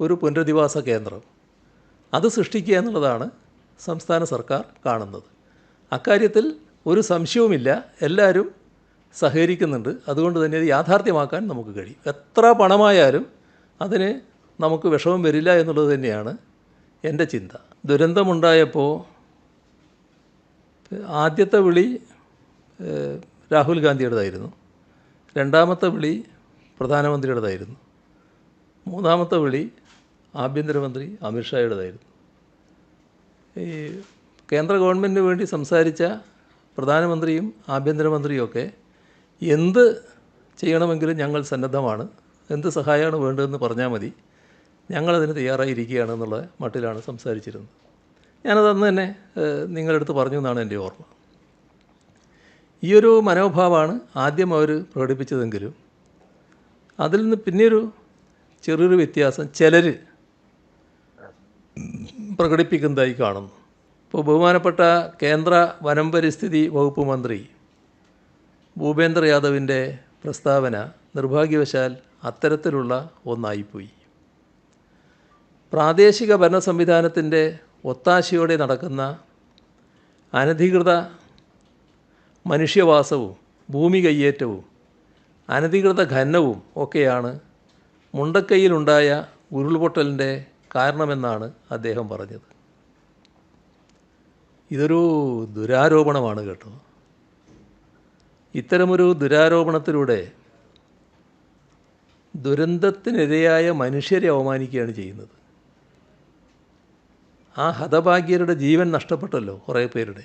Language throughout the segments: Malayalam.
ഒരു പുനരധിവാസ കേന്ദ്രം. അത് സൃഷ്ടിക്കുക എന്നുള്ളതാണ് സംസ്ഥാന സർക്കാർ കാണുന്നത്. അക്കാര്യത്തിൽ ഒരു സംശയവുമില്ല. എല്ലാവരും സഹകരിക്കുന്നുണ്ട്. അതുകൊണ്ട് തന്നെ ഇത് യാഥാർത്ഥ്യമാക്കാൻ നമുക്ക് കഴിയും. എത്ര പണമായാലും അതിന് നമുക്ക് വിഷമം വരില്ല എന്നുള്ളത് തന്നെയാണ് എന്റെ ചിന്ത. ദുരന്തമുണ്ടായപ്പോൾ ആദ്യത്തെ വിളി രാഹുൽ ഗാന്ധിയുടേതായിരുന്നു. രണ്ടാമത്തെ വിളി പ്രധാനമന്ത്രിയുടേതായിരുന്നു. മൂന്നാമത്തെ വിളി ആഭ്യന്തരമന്ത്രി അമിത്ഷായുടേതായിരുന്നു ഈ കേന്ദ്ര ഗവൺമെന്റിന് വേണ്ടി സംസാരിച്ച പ്രധാനമന്ത്രിയും ആഭ്യന്തരമന്ത്രിയും ഒക്കെ എന്ത് ചെയ്യണമെങ്കിലും ഞങ്ങൾ സന്നദ്ധമാണ്. എന്ത് സഹായമാണ് വേണ്ടതെന്ന് പറഞ്ഞാൽ മതി. ഞങ്ങളതിന് തയ്യാറായിരിക്കുകയാണ് എന്നുള്ള മട്ടിലാണ് സംസാരിച്ചിരുന്നത്. ഞാനത് അന്ന് തന്നെ അടുത്ത് പറഞ്ഞു എന്നാണ് എന്റെ ഓർമ്മ. ഈ ഒരു മനോഭാവമാണ് ആദ്യം അവർ പ്രകടിപ്പിച്ചതെങ്കിലും അതിൽ നിന്ന് പിന്നെയൊരു ചെറിയൊരു വ്യത്യാസം ചിലർ പ്രകടിപ്പിക്കുന്നതായി കാണുന്നു ഇപ്പോൾ ബഹുമാനപ്പെട്ട കേന്ദ്ര വനം പരിസ്ഥിതി വകുപ്പ് മന്ത്രി ഭൂപേന്ദ്ര യാദവിന്റെ പ്രസ്താവന നിർഭാഗ്യവശാൽ അത്തരത്തിലുള്ള ഒന്നായിപ്പോയി. പ്രാദേശിക ഭരണ സംവിധാനത്തിന്റെ ഒത്താശയോടെ നടക്കുന്ന അനധികൃത മനുഷ്യവാസവും ഭൂമി കയ്യേറ്റവും അനധികൃത ഖനനവും ഒക്കെയാണ് മുണ്ടക്കൈയിലുണ്ടായ ഉരുൾപൊട്ടലിന്റെ കാരണമെന്നാണ് അദ്ദേഹം പറഞ്ഞത്. ഇതൊരു ദുരാരോപണമാണ് കേട്ടോ. ഇത്തരമൊരു ദുരാരോപണത്തിലൂടെ ദുരന്തത്തിനിരയായ മനുഷ്യരെ അവമാനിക്കുകയാണ് ചെയ്യുന്നത്. ആ ഹതഭാഗ്യരുടെ ജീവൻ നഷ്ടപ്പെട്ടല്ലോ കുറേ പേരുടെ.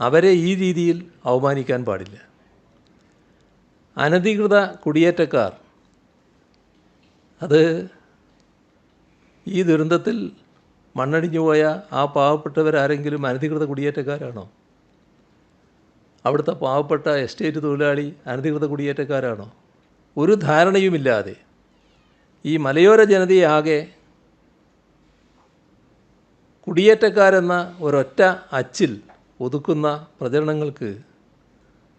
അവരെ ഈ രീതിയിൽ അവമാനിക്കാൻ പാടില്ല. അനധികൃത കുടിയേറ്റക്കാർ അത് ഈ ദുരന്തത്തിൽ മണ്ണടിഞ്ഞു പോയ ആ പാവപ്പെട്ടവരാരെങ്കിലും അനധികൃത കുടിയേറ്റക്കാരാണോ? അവിടുത്തെ പാവപ്പെട്ട എസ്റ്റേറ്റ് തൊഴിലാളി അനധികൃത കുടിയേറ്റക്കാരാണോ? ഒരു ധാരണയുമില്ലാതെ ഈ മലയോര ജനതയെ ആകെ കുടിയേറ്റക്കാരെന്ന ഒരൊറ്റ അച്ചിൽ ഒതുക്കുന്ന പ്രചരണങ്ങൾക്ക്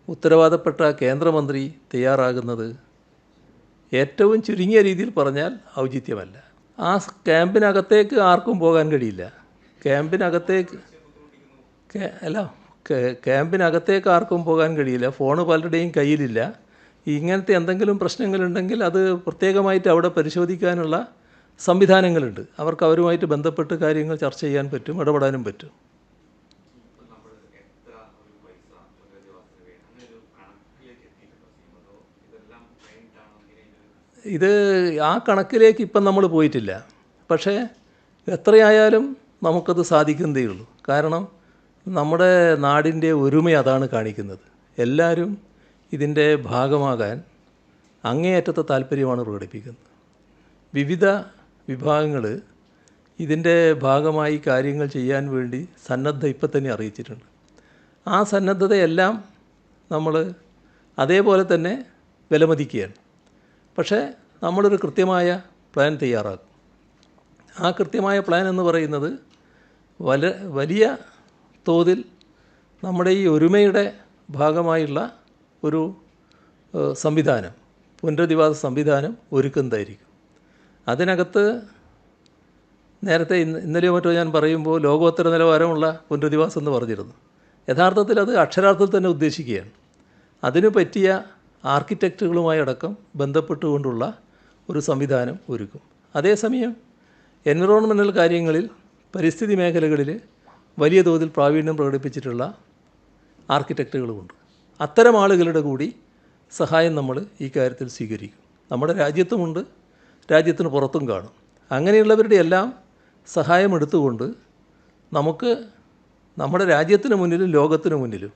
ഉത്തരവാദപ്പെട്ട കേന്ദ്രമന്ത്രി തയ്യാറാകുന്നത് ഏറ്റവും ചുരുങ്ങിയ രീതിയിൽ പറഞ്ഞാൽ ഔചിത്യമല്ല. ആ ക്യാമ്പിനകത്തേക്ക് ആർക്കും പോകാൻ കഴിയില്ല. ക്യാമ്പിനകത്തേക്ക് അല്ല ക്യാമ്പിനകത്തേക്ക് ആർക്കും പോകാൻ കഴിയില്ല. ഫോണ് പലരുടെയും കയ്യിലില്ല. ഇങ്ങനത്തെ എന്തെങ്കിലും പ്രശ്നങ്ങളുണ്ടെങ്കിൽ അത് പ്രത്യേകമായിട്ട് അവിടെ പരിശോധിക്കാനുള്ള സംവിധാനങ്ങളുണ്ട്. അവർക്ക് അവരുമായിട്ട് ബന്ധപ്പെട്ട് കാര്യങ്ങൾ ചർച്ച ചെയ്യാൻ പറ്റും ഇടപെടാനും പറ്റും. ഇത് ആ കണക്കിലേക്ക് ഇപ്പം നമ്മൾ പോയിട്ടില്ല. പക്ഷേ എത്രയായാലും നമുക്കത് സാധിക്കുന്നതേ ഉള്ളൂ. കാരണം നമ്മുടെ നാടിന്റെ ഒരുമ അതാണ് കാണിക്കുന്നത്. എല്ലാവരും ഇതിന്റെ ഭാഗമാകാൻ അങ്ങേയറ്റത്തെ താല്പര്യമാണ് പ്രകടിപ്പിക്കുന്നത്. വിവിധ വിഭാഗങ്ങൾ ഇതിന്റെ ഭാഗമായി കാര്യങ്ങൾ ചെയ്യാൻ വേണ്ടി സന്നദ്ധ ഇപ്പം തന്നെ അറിയിച്ചിട്ടുണ്ട്. ആ സന്നദ്ധതയെല്ലാം നമ്മൾ അതേപോലെ തന്നെ വിലമതിക്കുകയാണ്. പക്ഷേ നമ്മളൊരു കൃത്യമായ പ്ലാൻ തയ്യാറാക്കും. ആ കൃത്യമായ പ്ലാൻ എന്ന് പറയുന്നത് വല വലിയ തോതിൽ നമ്മുടെ ഈ ഒരുമയുടെ ഭാഗമായുള്ള ഒരു സംവിധാനം പുനരധിവാസ സംവിധാനം ഒരുക്കുന്നതായിരിക്കും അതിനകത്ത് നേരത്തെ ഇന്ന് ഇന്നലെയോ മറ്റോ ഞാൻ പറയുമ്പോൾ ലോകോത്തര നിലവാരമുള്ള പുനരധിവാസം എന്ന് പറഞ്ഞിരുന്നു. യഥാർത്ഥത്തിൽ അത് അക്ഷരാർത്ഥത്തിൽ തന്നെ ഉദ്ദേശിക്കുകയാണ്. അതിനു പറ്റിയ ആർക്കിടെക്റ്റുകളുമായി അടക്കം ബന്ധപ്പെട്ടുകൊണ്ടുള്ള ഒരു സംവിധാനം ഒരുക്കും. അതേസമയം എൻവിറോൺമെന്റൽ കാര്യങ്ങളിൽ പരിസ്ഥിതി മേഖലകളിൽ വലിയ തോതിൽ പ്രാവീണ്യം പ്രകടിപ്പിച്ചിട്ടുള്ള ആർക്കിടെക്റ്റുകളുമുണ്ട്. അത്തരം ആളുകളുടെ കൂടി സഹായം നമ്മൾ ഈ കാര്യത്തിൽ സ്വീകരിക്കും. നമ്മുടെ രാജ്യത്തുമുണ്ട് രാജ്യത്തിന് പുറത്തും കാണും. അങ്ങനെയുള്ളവരുടെ എല്ലാം സഹായം എടുത്തുകൊണ്ട് നമുക്ക് നമ്മുടെ രാജ്യത്തിന് മുന്നിലും ലോകത്തിന് മുന്നിലും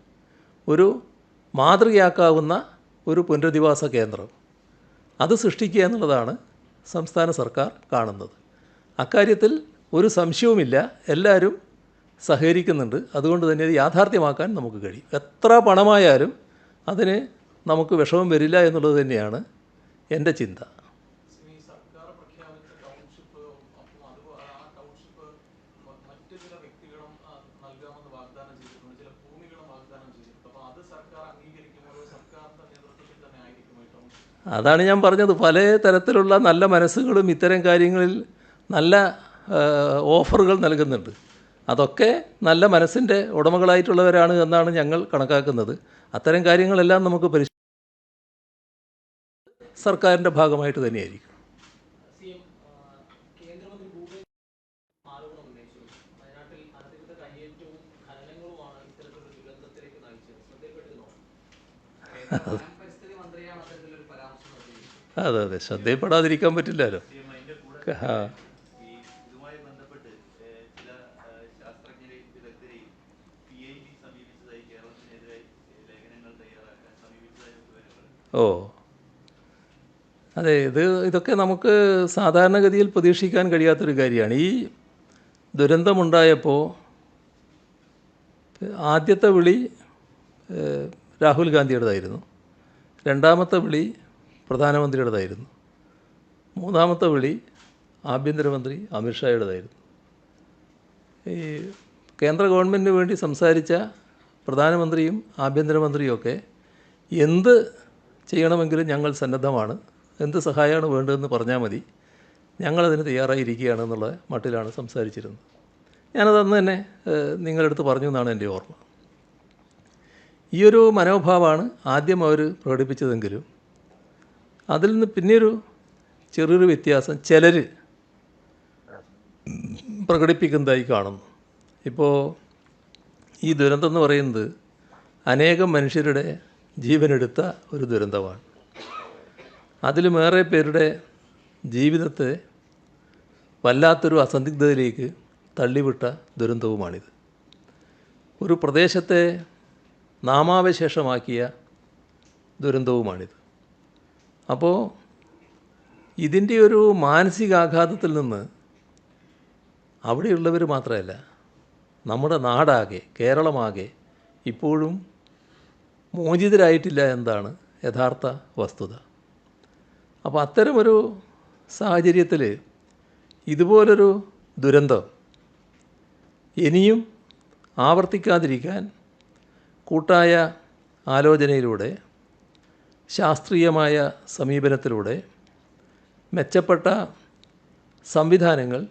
ഒരു മാതൃകയാക്കാവുന്ന ഒരു പുനരധിവാസ കേന്ദ്രം. അത് സൃഷ്ടിക്കുക എന്നുള്ളതാണ് സംസ്ഥാന സർക്കാർ കാണുന്നത്. അക്കാര്യത്തിൽ ഒരു സംശയവുമില്ല. എല്ലാവരും സഹകരിക്കുന്നുണ്ട്. അതുകൊണ്ട് തന്നെ ഇത് യാഥാർത്ഥ്യമാക്കാൻ നമുക്ക് കഴിയും. എത്ര പണമായാലും അതിന് നമുക്ക് വിഷമം വരില്ല എന്നുള്ളത് തന്നെയാണ് എന്റെ ചിന്ത ഈ സർക്കാർ പ്രഖ്യാപിച്ച ടൗൺഷിപ്പ് അപ്പം അത് ആ ടൗൺഷിപ്പ് മ- മറ്റ് ചില വ്യക്തികളും ആ, നൽകാമെന്ന് വാഗ്ദാനം ചെയ്തിട്ടുണ്ട് ചില ഭൂമികളും വാഗ്ദാനം ചെയ്തിട്ടുണ്ട് അപ്പോൾ അത് സർക്കാർ അംഗീകരിക്കുമ്പോൾ സർക്കാരിന്റെ നേതൃത്വത്തിൽ തന്നെ ആയിരിക്കും ഈ ടൗൺഷിപ്പ് അതാണ് ഞാൻ പറഞ്ഞത്. പല തരത്തിലുള്ള നല്ല മനസ്സുകളും ഇത്തരം കാര്യങ്ങളിൽ നല്ല ഓഫറുകൾ നൽകുന്നുണ്ട്. അതൊക്കെ നല്ല മനസ്സിന്റെ ഉടമകളായിട്ടുള്ളവരാണ് എന്നാണ് ഞങ്ങൾ കണക്കാക്കുന്നത്. അത്തരം കാര്യങ്ങളെല്ലാം നമുക്ക് പരിശ സർക്കാരിന്റെ ഭാഗമായിട്ട് തന്നെയായിരിക്കും. സി അതെ അതെ. ശ്രദ്ധയിൽപ്പെടാതിരിക്കാൻ പറ്റില്ലല്ലോ ആ. ഓ. അതെ ഇത് ഇതൊക്കെ നമുക്ക് സാധാരണഗതിയിൽ പ്രതീക്ഷിക്കാൻ കഴിയാത്തൊരു കാര്യമാണ്. ഈ ദുരന്തമുണ്ടായപ്പോൾ ആദ്യത്തെ വിളി രാഹുൽ ഗാന്ധിയുടേതായിരുന്നു. രണ്ടാമത്തെ വിളി പ്രധാനമന്ത്രിയുടേതായിരുന്നു. മൂന്നാമത്തെ വിളി ആഭ്യന്തരമന്ത്രി അമിത്ഷായുടേതായിരുന്നു ഈ കേന്ദ്ര ഗവൺമെന്റിന് വേണ്ടി സംസാരിച്ച പ്രധാനമന്ത്രിയും ആഭ്യന്തരമന്ത്രിയും ഒക്കെ എന്ത് ചെയ്യണമെങ്കിലും ഞങ്ങൾ സന്നദ്ധമാണ്. എന്ത് സഹായമാണ് വേണ്ടതെന്ന് പറഞ്ഞാൽ മതി. ഞങ്ങളതിന് തയ്യാറായിരിക്കുകയാണ് എന്നുള്ള മട്ടിലാണ് സംസാരിച്ചിരുന്നത്. ഞാനതന്ന് തന്നെ നിങ്ങളുടെ അടുത്ത് പറഞ്ഞു എന്നാണ് എന്റെ ഓർമ്മ. ഈയൊരു മനോഭാവമാണ് ആദ്യം അവർ പ്രകടിപ്പിച്ചതെങ്കിലും അതിൽ നിന്ന് പിന്നെയൊരു ചെറിയൊരു വ്യത്യാസം. ചിലർ പ്രകടിപ്പിക്കുന്നതായി കാണുന്നു. ഇപ്പോൾ ഈ ദുരന്തം എന്ന് പറയുന്നത് അനേകം മനുഷ്യരുടെ ജീവനെടുത്ത ഒരു ദുരന്തമാണ്. അതിലുമേറെ പേരുടെ ജീവിതത്തെ വല്ലാത്തൊരു അസന്ധിഗ്ധതയിലേക്ക് തള്ളിവിട്ട ദുരന്തവുമാണിത്. ഒരു പ്രദേശത്തെ നാമാവശേഷമാക്കിയ ദുരന്തവുമാണിത്. അപ്പോൾ ഇതിന്റെ ഒരു മാനസികാഘാതത്തിൽ നിന്ന് അവിടെയുള്ളവർ മാത്രമല്ല നമ്മുടെ നാടാകെ കേരളമാകെ ഇപ്പോഴും മോചിതരായിട്ടില്ല എന്താണ് യഥാർത്ഥ വസ്തുത. അപ്പോൾ അത്തരമൊരു സാഹചര്യത്തിൽ ഇതുപോലൊരു ദുരന്തം ഇനിയും ആവർത്തിക്കാതിരിക്കാൻ കൂട്ടായ ആലോചനയിലൂടെ ശാസ്ത്രീയമായ സമീപനത്തിലൂടെ മെച്ചപ്പെട്ട സംവിധാനങ്ങൾ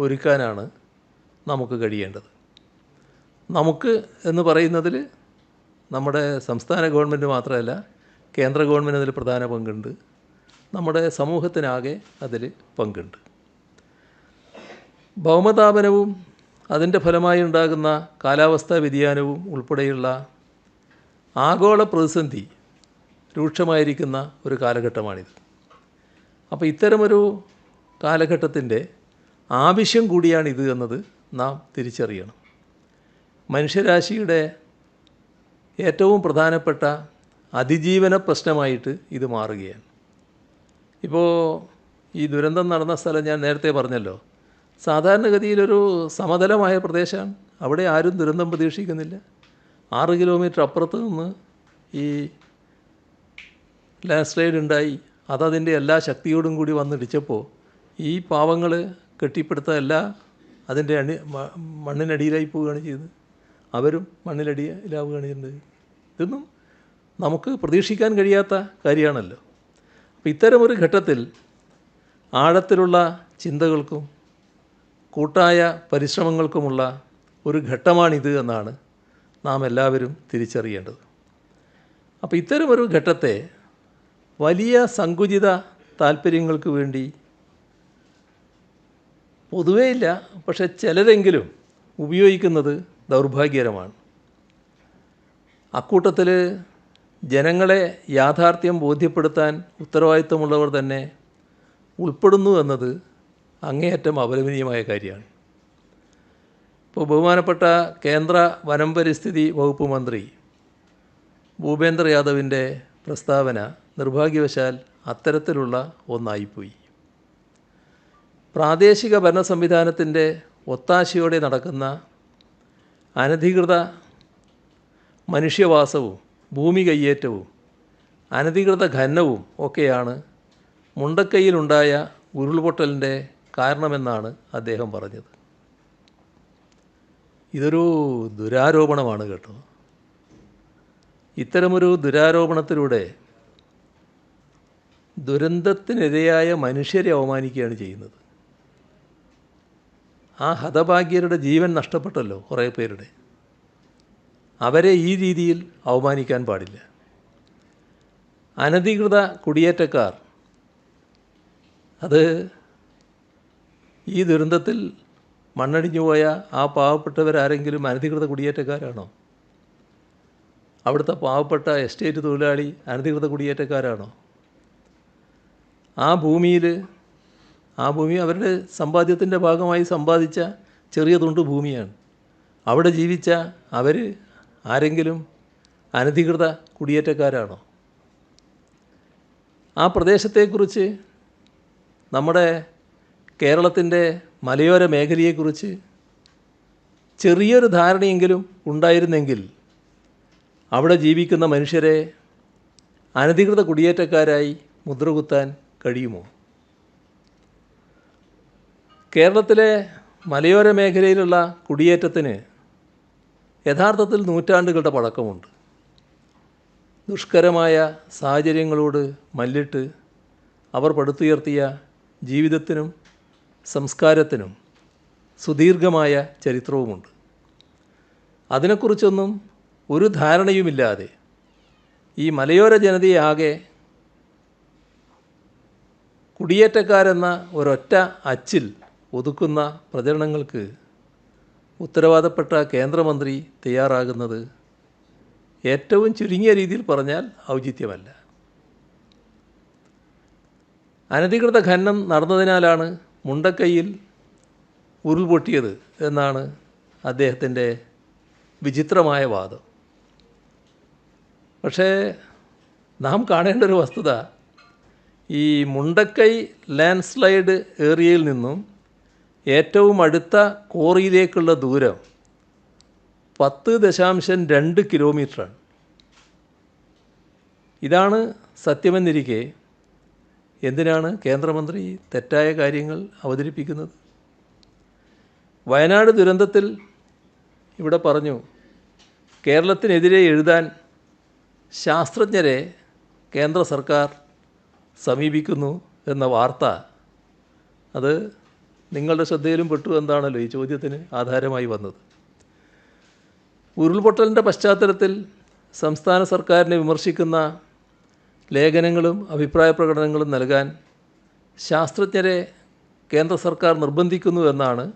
ഒരുക്കാനാണ് നമുക്ക് കഴിയേണ്ടത്. നമുക്ക് എന്ന് പറയുന്നതിൽ നമ്മുടെ സംസ്ഥാന ഗവൺമെന്റ് മാത്രമല്ല കേന്ദ്ര ഗവൺമെന്റ് അതിൽ പ്രധാന പങ്കുണ്ട്. നമ്മുടെ സമൂഹത്തിനാകെ അതിൽ പങ്കുണ്ട്. ഭൗമതാപനവും അതിന്റെ ഫലമായി ഉണ്ടാകുന്ന കാലാവസ്ഥാ വ്യതിയാനവും ഉൾപ്പെടെയുള്ള ആഗോള പ്രതിസന്ധി രൂക്ഷമായിരിക്കുന്ന ഒരു കാലഘട്ടമാണിത്. അപ്പോൾ ഇത്തരമൊരു കാലഘട്ടത്തിന്റെ ആവശ്യം കൂടിയാണിത് എന്നത് നാം തിരിച്ചറിയണം. മനുഷ്യരാശിയുടെ ഏറ്റവും പ്രധാനപ്പെട്ട അതിജീവന പ്രശ്നമായിട്ട് ഇത് മാറുകയാണ്. ഇപ്പോൾ ഈ ദുരന്തം നടന്ന സ്ഥലം ഞാൻ നേരത്തെ പറഞ്ഞല്ലോ. സാധാരണഗതിയിലൊരു സമതലമായ പ്രദേശമാണ്. അവിടെ ആരും ദുരന്തം പ്രതീക്ഷിക്കുന്നില്ല. ആറ് കിലോമീറ്റർ അപ്പുറത്ത് നിന്ന് ഈ ലാൻഡ് സ്ലൈഡ് ഉണ്ടായി. അതതിന്റെ എല്ലാ ശക്തിയോടും കൂടി വന്നിടിച്ചപ്പോൾ ഈ പാവങ്ങൾ കെട്ടിപ്പടുത്ത എല്ലാ അതിന്റെ അണി മണ്ണിനടിയിലായി പോവുകയാണ് ചെയ്തത്. അവരും മണ്ണിലടിയിലാവുകയാണ് ചെയ്യുന്നത് ഇതൊന്നും നമുക്ക് പ്രതീക്ഷിക്കാൻ കഴിയാത്ത കാര്യമാണല്ലോ. അപ്പോൾ ഇത്തരമൊരു ഘട്ടത്തിൽ ആഴത്തിലുള്ള ചിന്തകൾക്കും കൂട്ടായ പരിശ്രമങ്ങൾക്കുമുള്ള ഒരു ഘട്ടമാണിത് എന്നാണ് നാം എല്ലാവരും തിരിച്ചറിയേണ്ടത്. അപ്പോൾ ഇത്തരമൊരു ഘട്ടത്തെ വലിയ സങ്കുചിത താല്പര്യങ്ങൾക്ക് വേണ്ടി. പൊതുവേ ഇല്ല പക്ഷെ ചിലരെങ്കിലും ഉപയോഗിക്കുന്നത് ദൗർഭാഗ്യകരമാണ്. അക്കൂട്ടത്തിൽ ജനങ്ങളെ യാഥാർത്ഥ്യം ബോധ്യപ്പെടുത്താൻ ഉത്തരവാദിത്തമുള്ളവർ തന്നെ ഉൾപ്പെടുന്നു എന്നത് അങ്ങേയറ്റം അപലപനീയമായ കാര്യമാണ്. ഇപ്പോൾ ബഹുമാനപ്പെട്ട കേന്ദ്ര വനം പരിസ്ഥിതി വകുപ്പ് മന്ത്രി ഭൂപേന്ദ്ര യാദവിന്റെ പ്രസ്താവന നിർഭാഗ്യവശാൽ അത്തരത്തിലുള്ള ഒന്നായിപ്പോയി. പ്രാദേശിക ഭരണ സംവിധാനത്തിന്റെ ഒത്താശയോടെ നടക്കുന്ന അനധികൃത മനുഷ്യവാസവും ഭൂമി കയ്യേറ്റവും അനധികൃത ഖനനവും ഒക്കെയാണ് മുണ്ടക്കൈയിലുണ്ടായ ഉരുൾപൊട്ടലിന്റെ കാരണമെന്നാണ് അദ്ദേഹം പറഞ്ഞത്. ഇതൊരു ദുരാരോപണമാണ് കേട്ടോ. ഇത്തരമൊരു ദുരാരോപണത്തിലൂടെ ദുരന്തത്തിനിരയായ മനുഷ്യരെ അവമാനിക്കുകയാണ് ചെയ്യുന്നത്. ആ ഹതഭാഗ്യരുടെ ജീവൻ നഷ്ടപ്പെട്ടല്ലോ കുറേ പേരുടെ. അവരെ ഈ രീതിയിൽ അവമാനിക്കാൻ പാടില്ല. അനധികൃത കുടിയേറ്റക്കാർ അത് ഈ ദുരന്തത്തിൽ മണ്ണടിഞ്ഞു പോയ ആ പാവപ്പെട്ടവരാരെങ്കിലും അനധികൃത കുടിയേറ്റക്കാരാണോ? അവിടുത്തെ പാവപ്പെട്ട എസ്റ്റേറ്റ് തൊഴിലാളി അനധികൃത കുടിയേറ്റക്കാരാണോ? ആ ഭൂമിയിൽ ആ ഭൂമി അവരുടെ സമ്പാദ്യത്തിന്റെ ഭാഗമായി സമ്പാദിച്ച ചെറിയ തുണ്ട് ഭൂമിയാണ്. അവിടെ ജീവിച്ച അവർ ആരെങ്കിലും അനധികൃത കുടിയേറ്റക്കാരാണോ? ആ പ്രദേശത്തെക്കുറിച്ച് നമ്മുടെ കേരളത്തിന്റെ മലയോര മേഖലയെക്കുറിച്ച് ചെറിയൊരു ധാരണയെങ്കിലും ഉണ്ടായിരുന്നെങ്കിൽ അവിടെ ജീവിക്കുന്ന മനുഷ്യരെ അനധികൃത കുടിയേറ്റക്കാരായി മുദ്രകുത്താൻ കഴിയുമോ? കേരളത്തിലെ മലയോര മേഖലയിലുള്ള കുടിയേറ്റത്തിന് യഥാർത്ഥത്തിൽ നൂറ്റാണ്ടുകളുടെ പഴക്കമുണ്ട്. ദുഷ്കരമായ സാഹചര്യങ്ങളോട് മല്ലിട്ട് അവർ പടുത്തുയർത്തിയ ജീവിതത്തിനും സംസ്കാരത്തിനും സുദീർഘമായ ചരിത്രവുമുണ്ട്. അതിനെക്കുറിച്ചൊന്നും ഒരു ധാരണയുമില്ലാതെ ഈ മലയോര ജനതയെ ആകെ കുടിയേറ്റക്കാരെന്ന ഒരൊറ്റ അച്ചിൽ ഒതുക്കുന്ന പ്രചരണങ്ങൾക്ക് ഉത്തരവാദപ്പെട്ട കേന്ദ്രമന്ത്രി തയ്യാറാകുന്നത് ഏറ്റവും ചുരുങ്ങിയ രീതിയിൽ പറഞ്ഞാൽ ഔചിത്യമല്ല. അനധികൃത ഖനനം നടന്നതിനാലാണ് മുണ്ടക്കൈയിൽ ഉരുൾപൊട്ടിയത് എന്നാണ് അദ്ദേഹത്തിന്റെ വിചിത്രമായ വാദം. പക്ഷേ നാം കാണേണ്ട ഒരു വസ്തുത ഈ മുണ്ടക്കൈ ലാൻഡ് സ്ലൈഡ് ഏരിയയിൽ നിന്നും ഏറ്റവും അടുത്ത കോറിയിലേക്കുള്ള ദൂരം പത്ത് ദശാംശം രണ്ട് കിലോമീറ്ററാണ്. ഇതാണ് സത്യമെന്നിരിക്കെ എന്തിനാണ് കേന്ദ്രമന്ത്രി തെറ്റായ കാര്യങ്ങൾ അവതരിപ്പിക്കുന്നത്? വയനാട് ദുരന്തത്തിൽ ഇവിടെ പറഞ്ഞു കേരളത്തിനെതിരെ എഴുതാൻ ശാസ്ത്രജ്ഞരെ കേന്ദ്ര സർക്കാർ സമീപിക്കുന്നു എന്ന വാർത്ത. അത് നിങ്ങളുടെ ശ്രദ്ധയിലും പെട്ടു എന്താണല്ലോ ഈ ചോദ്യത്തിന് ആധാരമായി വന്നത്. ഉരുൾപൊട്ടലിന്റെ പശ്ചാത്തലത്തിൽ സംസ്ഥാന സർക്കാരിനെ വിമർശിക്കുന്ന ലേഖനങ്ങളും അഭിപ്രായ പ്രകടനങ്ങളും നൽകാൻ ശാസ്ത്രജ്ഞരെ കേന്ദ്ര സർക്കാർ നിർബന്ധിക്കുന്നു എന്നാണ്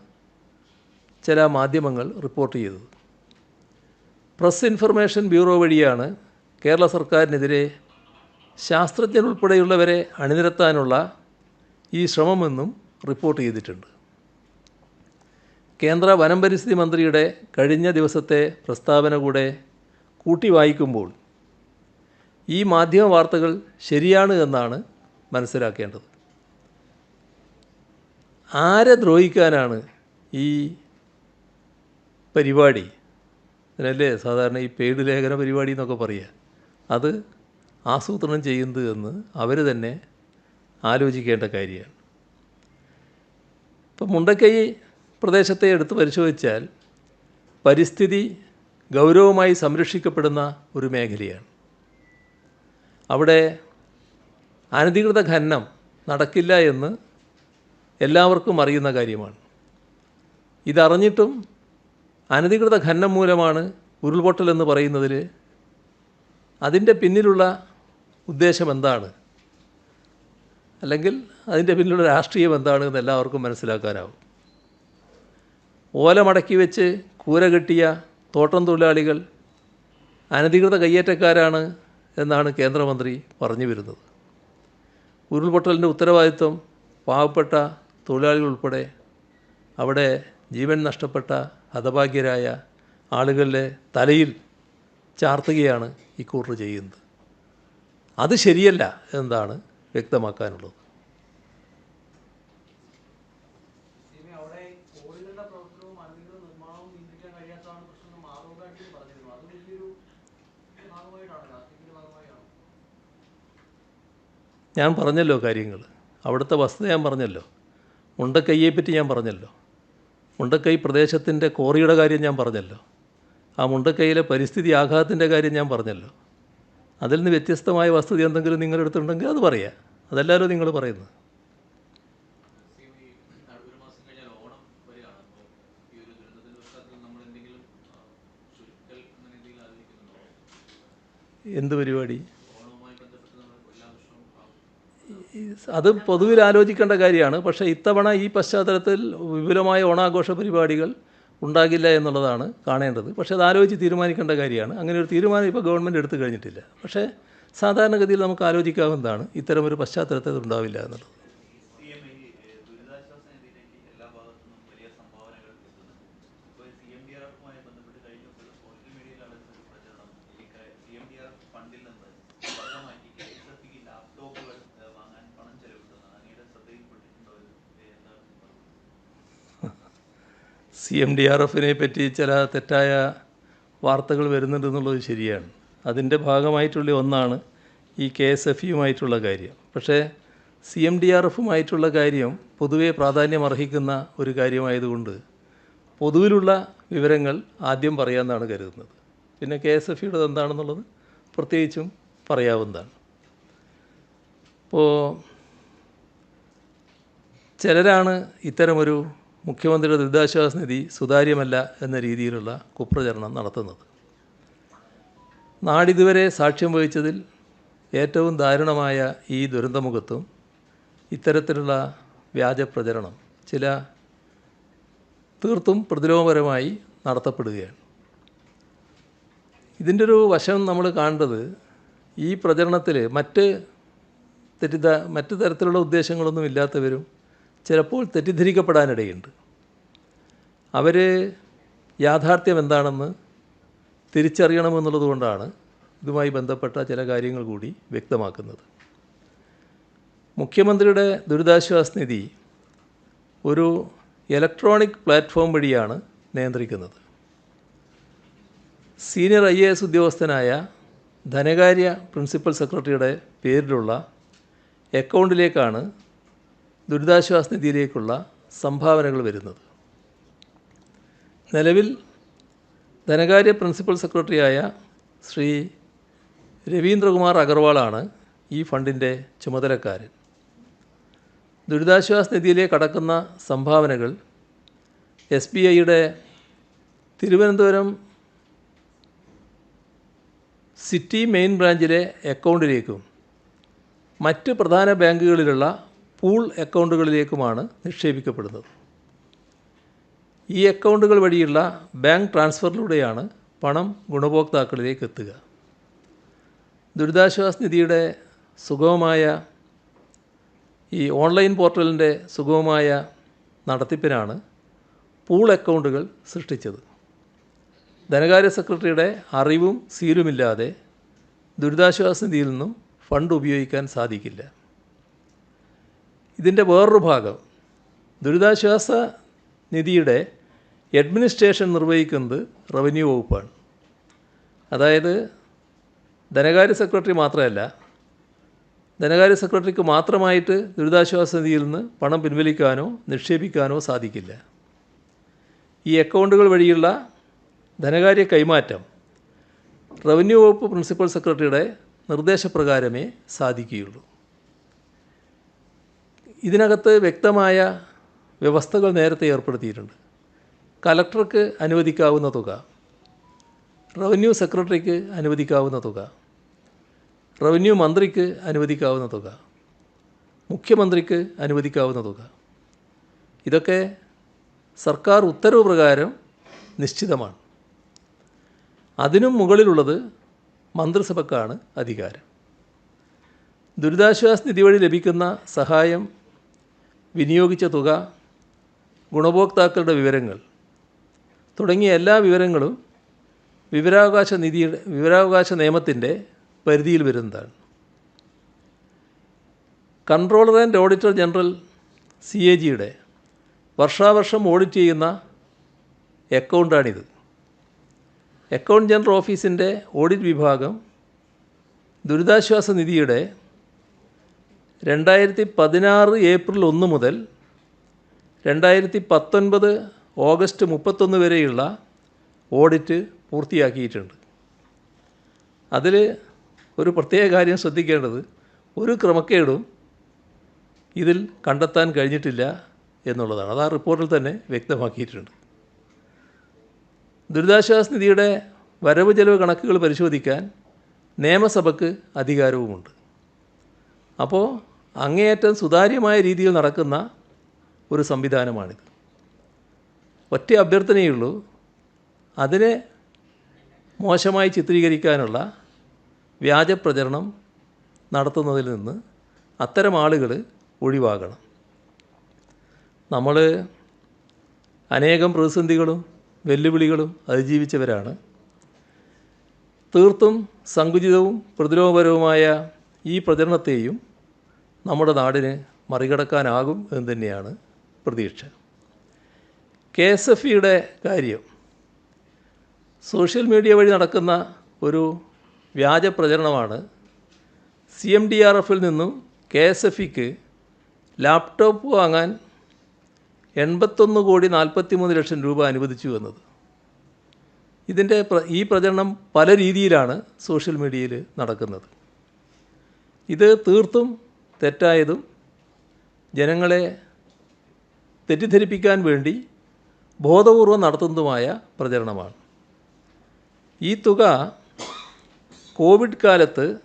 ചില മാധ്യമങ്ങൾ റിപ്പോർട്ട് ചെയ്തത്. പ്രസ് ഇൻഫർമേഷൻ ബ്യൂറോ വഴിയാണ് കേരള സർക്കാരിനെതിരെ ശാസ്ത്രജ്ഞരുൾപ്പെടെയുള്ളവരെ അണിനിരത്താനുള്ള ഈ ശ്രമമെന്നും റിപ്പോർട്ട് ചെയ്തിട്ടുണ്ട്. കേന്ദ്ര വനം പരിസ്ഥിതി മന്ത്രിയുടെ കഴിഞ്ഞ ദിവസത്തെ പ്രസ്താവന കൂടെ കൂട്ടി വായിക്കുമ്പോൾ ഈ മാധ്യമ വാർത്തകൾ ശരിയാണ് എന്നാണ് മനസ്സിലാക്കേണ്ടത്. ആരെ ദ്രോഹിക്കാനാണ് ഈ പരിപാടി? അതിനല്ലേ സാധാരണ ഈ പെയ്ഡ് ലേഖന പരിപാടി എന്നൊക്കെ പറയുക. അത് ആസൂത്രണം ചെയ്യുന്നത് എന്ന് അവർ തന്നെ ആലോചിക്കേണ്ട കാര്യമാണ്. ഇപ്പം മുണ്ടക്കൈ പ്രദേശത്തെ എടുത്ത് പരിശോധിച്ചാൽ പരിസ്ഥിതി ഗൗരവമായി സംരക്ഷിക്കപ്പെടുന്ന ഒരു മേഖലയാണ്. അവിടെ അനധികൃത ഖനനം നടക്കില്ല എന്ന് എല്ലാവർക്കും അറിയുന്ന കാര്യമാണ്. ഇതറിഞ്ഞിട്ടും അനധികൃത ഖനനം മൂലമാണ് ഉരുൾപൊട്ടൽ എന്ന് പറയുന്നതിൽ അതിന്റെ പിന്നിലുള്ള ഉദ്ദേശം എന്താണ്? അല്ലെങ്കിൽ അതിന്റെ പിന്നിലുള്ള രാഷ്ട്രീയം എന്താണ് എന്ന് എല്ലാവർക്കും മനസ്സിലാക്കാനാവും. ഓല മടക്കി വെച്ച് കൂര കെട്ടിയ തോട്ടം തൊഴിലാളികൾ അനധികൃത കയ്യേറ്റക്കാരാണ് എന്നാണ് കേന്ദ്രമന്ത്രി പറഞ്ഞു വരുന്നത്. ഉരുൾപൊട്ടലിന്റെ ഉത്തരവാദിത്വം പാവപ്പെട്ട തൊഴിലാളികൾ ഉൾപ്പെടെ അവിടെ ജീവൻ നഷ്ടപ്പെട്ട ഹതഭാഗ്യരായ ആളുകളുടെ തലയിൽ ചാർത്തുകയാണ് ഇക്കൂട്ടർ ചെയ്യുന്നത്. അത് ശരിയല്ല എന്താണ് വ്യക്തമാക്കാനുള്ളത്. ഞാൻ പറഞ്ഞല്ലോ കാര്യങ്ങൾ. അവിടുത്തെ വസ്തുത ഞാൻ പറഞ്ഞല്ലോ. മുണ്ടക്കൈയെ പറ്റി ഞാൻ പറഞ്ഞല്ലോ. മുണ്ടക്കൈ പ്രദേശത്തിന്റെ കോറിയുടെ കാര്യം ഞാൻ പറഞ്ഞല്ലോ. ആ മുണ്ടക്കൈയിലെ പരിസ്ഥിതി ആഘാതത്തിന്റെ കാര്യം ഞാൻ പറഞ്ഞല്ലോ. അതിൽ നിന്ന് വ്യത്യസ്തമായ വസ്തുത എന്തെങ്കിലും നിങ്ങളുടെ അടുത്തുണ്ടെങ്കിൽ അത് പറയാം. അതല്ലാലോ നിങ്ങൾ പറയുന്നത്? എന്ത് പരിപാടി? അത് പൊതുവിൽ ആലോചിക്കേണ്ട കാര്യമാണ്. പക്ഷേ ഇത്തവണ ഈ പശ്ചാത്തലത്തിൽ വിപുലമായ ഓണാഘോഷ പരിപാടികൾ ഉണ്ടാകില്ല എന്നുള്ളതാണ് കാണേണ്ടത്. പക്ഷേ അത് ആലോചിച്ച് തീരുമാനിക്കേണ്ട കാര്യമാണ്. അങ്ങനെ ഒരു തീരുമാനം ഇപ്പോൾ ഗവൺമെന്റ് എടുത്തു കഴിഞ്ഞിട്ടില്ല. പക്ഷേ സാധാരണഗതിയിൽ നമുക്ക് ആലോചിക്കാവുന്നതാണ് ഇത്തരമൊരു പശ്ചാത്തലത്തിൽ ഉണ്ടാവില്ല എന്നുള്ളത് സി എം ഈ ഏഹ്, ദുരിതാശ്വാസ നിധിയിലേക്ക് എല്ലാ ഭാഗത്തു നിന്നും വലിയ സംഭാവനകൾ എത്തുന്നുണ്ട് ഇപ്പോൾ സി എം ഡി ആർ എഫുമായി ബന്ധപ്പെട്ട് കഴിഞ്ഞ ദിവസം സോഷ്യൽ മീഡിയയിൽ നടക്കുന്ന ഒരു പ്രചരണം ഈ C M D R F ഫണ്ടിൽ നിന്ന് വക മാറ്റി കെ എസ് എഫ് ഇക്ക് ലാപ്ടോപ്പുകൾ ഏഹ്, വാങ്ങാൻ പണം ചെലവിട്ടുന്നത് അങ്ങയുടെ ശ്രദ്ധയിൽപ്പെട്ടിട്ടുണ്ടോ ഇത്? ഏഹ്, എന്താണ് പറയുന്നത് സി എം ഡി ആർ എഫിനെ പറ്റി ചില തെറ്റായ വാർത്തകൾ വരുന്നുണ്ട് എന്നുള്ളത് ശരിയാണ്. അതിന്റെ ഭാഗമായിട്ടുള്ള ഒന്നാണ് ഈ കെ എസ് എഫ് യുമായിട്ടുള്ള കാര്യം. പക്ഷേ സി എം ഡി ആർ എഫുമായിട്ടുള്ള കാര്യം പൊതുവേ പ്രാധാന്യം അർഹിക്കുന്ന ഒരു കാര്യമായതുകൊണ്ട് പൊതുവിലുള്ള വിവരങ്ങൾ ആദ്യം പറയാമെന്നാണ് കരുതുന്നത്. പിന്നെ കെ എസ് എഫ് യുടെ എന്താണെന്നുള്ളത് പ്രത്യേകിച്ചും പറയാവുന്നതാണ്. ഇപ്പോൾ ചിലരാണ് ഇത്തരമൊരു മുഖ്യമന്ത്രിയുടെ ദുരിതാശ്വാസ നിധി സുതാര്യമല്ല എന്ന രീതിയിലുള്ള കുപ്രചരണം നടത്തുന്നത്. നാടിതുവരെ സാക്ഷ്യം വഹിച്ചതിൽ ഏറ്റവും ദാരുണമായ ഈ ദുരന്തമുഖത്തും ഇത്തരത്തിലുള്ള വ്യാജപ്രചരണം ചില തീർത്തും പ്രതിലോമപരമായി നടത്തപ്പെടുകയാണ്. ഇതിന്റെ ഒരു വശം നമ്മൾ കാണേണ്ടത് ഈ പ്രചരണത്തിൽ മറ്റ് തെറ്റിദ്ധ മറ്റ് തരത്തിലുള്ള ഉദ്ദേശങ്ങളൊന്നും ഇല്ലാത്തവരും ചിലപ്പോൾ തെറ്റിദ്ധരിക്കപ്പെടാനിടയുണ്ട്. അവർ യാഥാർത്ഥ്യം എന്താണെന്ന് തിരിച്ചറിയണമെന്നുള്ളത് കൊണ്ടാണ് ഇതുമായി ബന്ധപ്പെട്ട ചില കാര്യങ്ങൾ കൂടി വ്യക്തമാക്കുന്നത്. മുഖ്യമന്ത്രിയുടെ ദുരിതാശ്വാസ നിധി ഒരു ഇലക്ട്രോണിക് പ്ലാറ്റ്ഫോം വഴിയാണ് നിയന്ത്രിക്കുന്നത്. സീനിയർ ഐ എ എസ് ഉദ്യോഗസ്ഥനായ ധനകാര്യ പ്രിൻസിപ്പൽ സെക്രട്ടറിയുടെ പേരിലുള്ള അക്കൗണ്ടിലേക്കാണ് ദുരിതാശ്വാസ നിധിയിലേക്കുള്ള സംഭാവനകൾ വരുന്നത്. നിലവിൽ ധനകാര്യ പ്രിൻസിപ്പൽ സെക്രട്ടറിയായ ശ്രീ രവീന്ദ്രകുമാർ അഗർവാളാണ് ഈ ഫണ്ടിന്റെ ചുമതലക്കാരൻ. ദുരിതാശ്വാസ നിധിയിലേക്ക് കടക്കുന്ന സംഭാവനകൾ എസ് ബി ഐയുടെ തിരുവനന്തപുരം സിറ്റി മെയിൻ ബ്രാഞ്ചിലെ അക്കൗണ്ടിലേക്കും മറ്റ് പ്രധാന ബാങ്കുകളിലുള്ള പൂൾ അക്കൗണ്ടുകളിലേക്കുമാണ് നിക്ഷേപിക്കപ്പെടുന്നത്. ഈ അക്കൗണ്ടുകൾ വഴിയുള്ള ബാങ്ക് ട്രാൻസ്ഫറിലൂടെയാണ് പണം ഗുണഭോക്താക്കളിലേക്ക് എത്തുക ദുരിതാശ്വാസ നിധിയുടെ സുഗമമായ ഈ ഓൺലൈൻ പോർട്ടലിന്റെ സുഗമമായ നടത്തിപ്പിനാണ് പൂൾ അക്കൗണ്ടുകൾ സൃഷ്ടിച്ചത്. ധനകാര്യ സെക്രട്ടറിയുടെ അറിവും സീലുമില്ലാതെ ദുരിതാശ്വാസ നിധിയിൽ നിന്നും ഫണ്ട് ഉപയോഗിക്കാൻ സാധിക്കില്ല. ഇതിന്റെ വേറൊരു ഭാഗം. ദുരിതാശ്വാസ നിധിയുടെ അഡ്മിനിസ്ട്രേഷൻ നിർവഹിക്കുന്നത് റവന്യൂ വകുപ്പാണ്. അതായത് ധനകാര്യ സെക്രട്ടറി മാത്രമല്ല ധനകാര്യ സെക്രട്ടറിക്ക് മാത്രമായിട്ട് ദുരിതാശ്വാസ നിധിയിൽ നിന്ന് പണം പിൻവലിക്കാനോ നിക്ഷേപിക്കാനോ സാധിക്കില്ല. ഈ അക്കൗണ്ടുകൾ വഴിയുള്ള ധനകാര്യ കൈമാറ്റം റവന്യൂ വകുപ്പ് പ്രിൻസിപ്പൽ സെക്രട്ടറിയുടെ നിർദ്ദേശപ്രകാരമേ സാധിക്കുകയുള്ളൂ. ഇതിനകത്ത് വ്യക്തമായ വ്യവസ്ഥകൾ നേരത്തെ ഏർപ്പെടുത്തിയിട്ടുണ്ട്. കലക്ടർക്ക് അനുവദിക്കാവുന്ന തുക റവന്യൂ സെക്രട്ടറിക്ക് അനുവദിക്കാവുന്ന തുക റവന്യൂ മന്ത്രിക്ക് അനുവദിക്കാവുന്ന തുക മുഖ്യമന്ത്രിക്ക് അനുവദിക്കാവുന്ന തുക. ഇതൊക്കെ സർക്കാർ ഉത്തരവ് പ്രകാരം നിശ്ചിതമാണ്. അതിനും മുകളിലുള്ളത് മന്ത്രിസഭക്കാണ് അധികാരം. ദുരിതാശ്വാസ നിധി വഴി ലഭിക്കുന്ന സഹായം വിനിയോഗിച്ച തുക ഗുണഭോക്താക്കളുടെ വിവരങ്ങൾ തുടങ്ങിയ എല്ലാ വിവരങ്ങളും വിവരാവകാശ നിധിയുടെ വിവരാവകാശ നിയമത്തിന്റെ പരിധിയിൽ വരുന്നതാണ്. Controller and auditor general C A ജിയുടെ വർഷാവർഷം ഓഡിറ്റ് ചെയ്യുന്ന അക്കൗണ്ടാണിത്. അക്കൗണ്ട് ജനറൽ ഓഫീസിന്റെ ഓഡിറ്റ് വിഭാഗം ദുരിതാശ്വാസ നിധിയുടെ രണ്ടായിരത്തി പതിനാറ് ഏപ്രിൽ ഒന്ന് മുതൽ രണ്ടായിരത്തി പത്തൊൻപത് ഓഗസ്റ്റ് മുപ്പത്തൊന്ന് വരെയുള്ള ഓഡിറ്റ് പൂർത്തിയാക്കിയിട്ടുണ്ട്. അതിൽ ഒരു പ്രത്യേക കാര്യം ശ്രദ്ധിക്കേണ്ടത് ഒരു ക്രമക്കേടും ഇതിൽ കണ്ടെത്താൻ കഴിഞ്ഞിട്ടില്ല എന്നുള്ളതാണ്. അത് ആ റിപ്പോർട്ടിൽ തന്നെ വ്യക്തമാക്കിയിട്ടുണ്ട്. ദുരിതാശ്വാസ നിധിയുടെ വരവ് ചെലവ് കണക്കുകൾ പരിശോധിക്കാൻ നിയമസഭയ്ക്ക് അധികാരവുമുണ്ട്. അപ്പോൾ അങ്ങേയറ്റം സുതാര്യമായ രീതിയിൽ നടക്കുന്ന ഒരു സംവിധാനമാണിത്. ഒറ്റ അഭ്യർത്ഥനയുള്ളൂ അതിനെ മോശമായി ചിത്രീകരിക്കാനുള്ള വ്യാജ പ്രചരണം നടത്തുന്നതിൽ നിന്ന് അത്തരം ആളുകൾ ഒഴിവാകണം. നമ്മൾ അനേകം പ്രതിസന്ധികളും വെല്ലുവിളികളും അതിജീവിച്ചവരാണ്. തീർത്തും സങ്കുചിതവും പ്രതിരോധപരവുമായ ഈ പ്രചരണത്തെയും നമ്മുടെ നാടിന് മറികടക്കാനാകും എന്ന് തന്നെയാണ് പ്രതീക്ഷ. കെ എസ് എഫ് ഇയുടെ കാര്യം. സോഷ്യൽ മീഡിയ വഴി നടക്കുന്ന ഒരു വ്യാജ പ്രചരണമാണ് സി എം ഡി ആർ എഫിൽ നിന്നും കെ എസ് എഫ് ഇക്ക് ലാപ്ടോപ്പ് വാങ്ങാൻ എൺപത്തൊന്ന് കോടി നാൽപ്പത്തി മൂന്ന് ലക്ഷം രൂപ അനുവദിച്ചു എന്നത്. ഇതിന്റെ ഈ പ്രചരണം പല രീതിയിലാണ് സോഷ്യൽ മീഡിയയിൽ നടക്കുന്നത്. ഇത് തീർത്തും തെറ്റായതും ജനങ്ങളെ തെറ്റിദ്ധരിപ്പിക്കാൻ വേണ്ടി ബോധപൂർവം നടത്തുന്നതുമായ പ്രചരണമാണ്. ഈ തുക കോവിഡ് കാലത്ത്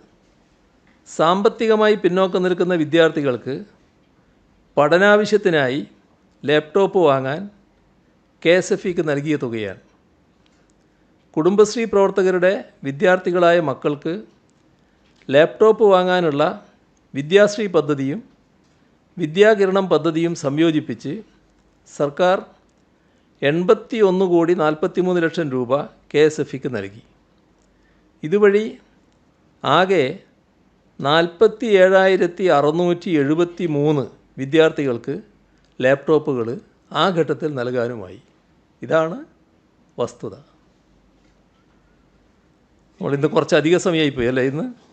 സാമ്പത്തികമായി പിന്നോക്കം നിൽക്കുന്ന വിദ്യാർത്ഥികൾക്ക് പഠനാവശ്യത്തിനായി ലാപ്ടോപ്പ് വാങ്ങാൻ കെ എസ് എഫ് ഇക്ക് നൽകിയ തുകയാണ്. കുടുംബശ്രീ പ്രവർത്തകരുടെ വിദ്യാർത്ഥികളായ മക്കൾക്ക് ലാപ്ടോപ്പ് വാങ്ങാനുള്ള വിദ്യാശ്രീ പദ്ധതിയും വിദ്യാകിരണം പദ്ധതിയും സംയോജിപ്പിച്ച് സർക്കാർ എൺപത്തി ഒന്ന് കോടി നാൽപ്പത്തി മൂന്ന് ലക്ഷം രൂപ കെ എസ് എഫ് നൽകി. ഇതുവഴി ആകെ നാൽപ്പത്തി ഏഴായിരത്തി അറുന്നൂറ്റി എഴുപത്തി മൂന്ന് വിദ്യാർത്ഥികൾക്ക് ലാപ്ടോപ്പുകൾ ആ ഘട്ടത്തിൽ നൽകാനുമായി. ഇതാണ് വസ്തുത. നമ്മളിന്ന് കുറച്ച് അധിക സമയമായിപ്പോയി അല്ലേ ഇന്ന്?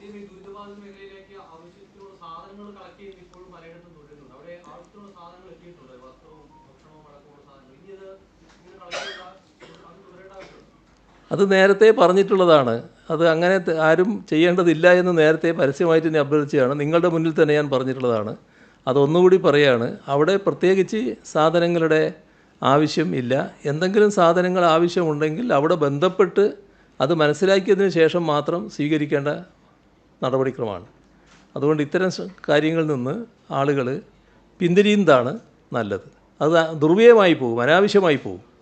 അത് നേരത്തെ പറഞ്ഞിട്ടുള്ളതാണ്. അത് അങ്ങനെ ആരും ചെയ്യേണ്ടതില്ല എന്ന് നേരത്തെ പരസ്യമായിട്ട് തന്നെ അഭ്യർത്ഥിച്ചതാണ്. നിങ്ങളുടെ മുന്നിൽ തന്നെ ഞാൻ പറഞ്ഞിട്ടുള്ളതാണ്. അതൊന്നുകൂടി പറയുകയാണ് അവിടെ പ്രത്യേകിച്ച് സാധനങ്ങളുടെ ആവശ്യം ഇല്ല. എന്തെങ്കിലും സാധനങ്ങൾ ആവശ്യമുണ്ടെങ്കിൽ അവിടെ ബന്ധപ്പെട്ട് അത് മനസ്സിലാക്കിയതിന് ശേഷം മാത്രം സ്വീകരിക്കേണ്ട നടപടിക്രമമാണ്. അതുകൊണ്ട് ഇത്തരം കാര്യങ്ങളിൽ നിന്ന് ആളുകൾ പിന്തിരിയുന്നതാണ് നല്ലത്. അത് ദുർവ്യയമായി പോകും അനാവശ്യമായി പോകും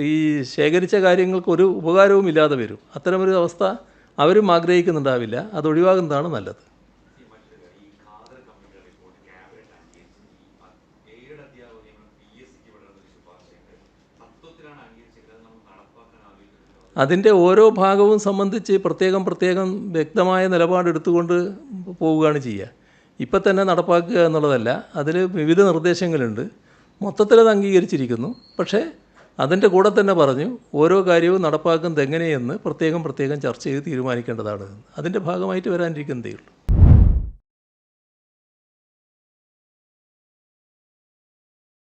ഈ ശേഖരിച്ച കാര്യങ്ങൾക്ക് ഒരു ഉപകാരവും ഇല്ലാതെ വരും. അത്തരമൊരു അവസ്ഥ അവരും ആഗ്രഹിക്കുന്നുണ്ടാവില്ല. അത് ഒഴിവാകുന്നതാണ് നല്ലത്. അതിന്റെ ഓരോ ഭാഗവും സംബന്ധിച്ച് പ്രത്യേകം പ്രത്യേകം വ്യക്തമായ നിലപാടെടുത്തുകൊണ്ട് പോവുകയാണ് ചെയ്യുക. ഇപ്പം തന്നെ നടപ്പാക്കുക എന്നുള്ളതല്ല. അതിൽ വിവിധ നിർദ്ദേശങ്ങളുണ്ട്. മൊത്തത്തിലത് അംഗീകരിച്ചിരിക്കുന്നു. പക്ഷേ അതിന്റെ കൂടെ തന്നെ പറഞ്ഞു ഓരോ കാര്യവും നടപ്പാക്കുന്നത് എങ്ങനെയെന്ന് പ്രത്യേകം പ്രത്യേകം ചർച്ച ചെയ്ത് തീരുമാനിക്കേണ്ടതാണ്. അതിന്റെ ഭാഗമായിട്ട് വരാനിരിക്കുന്നതേ ഉള്ളൂ.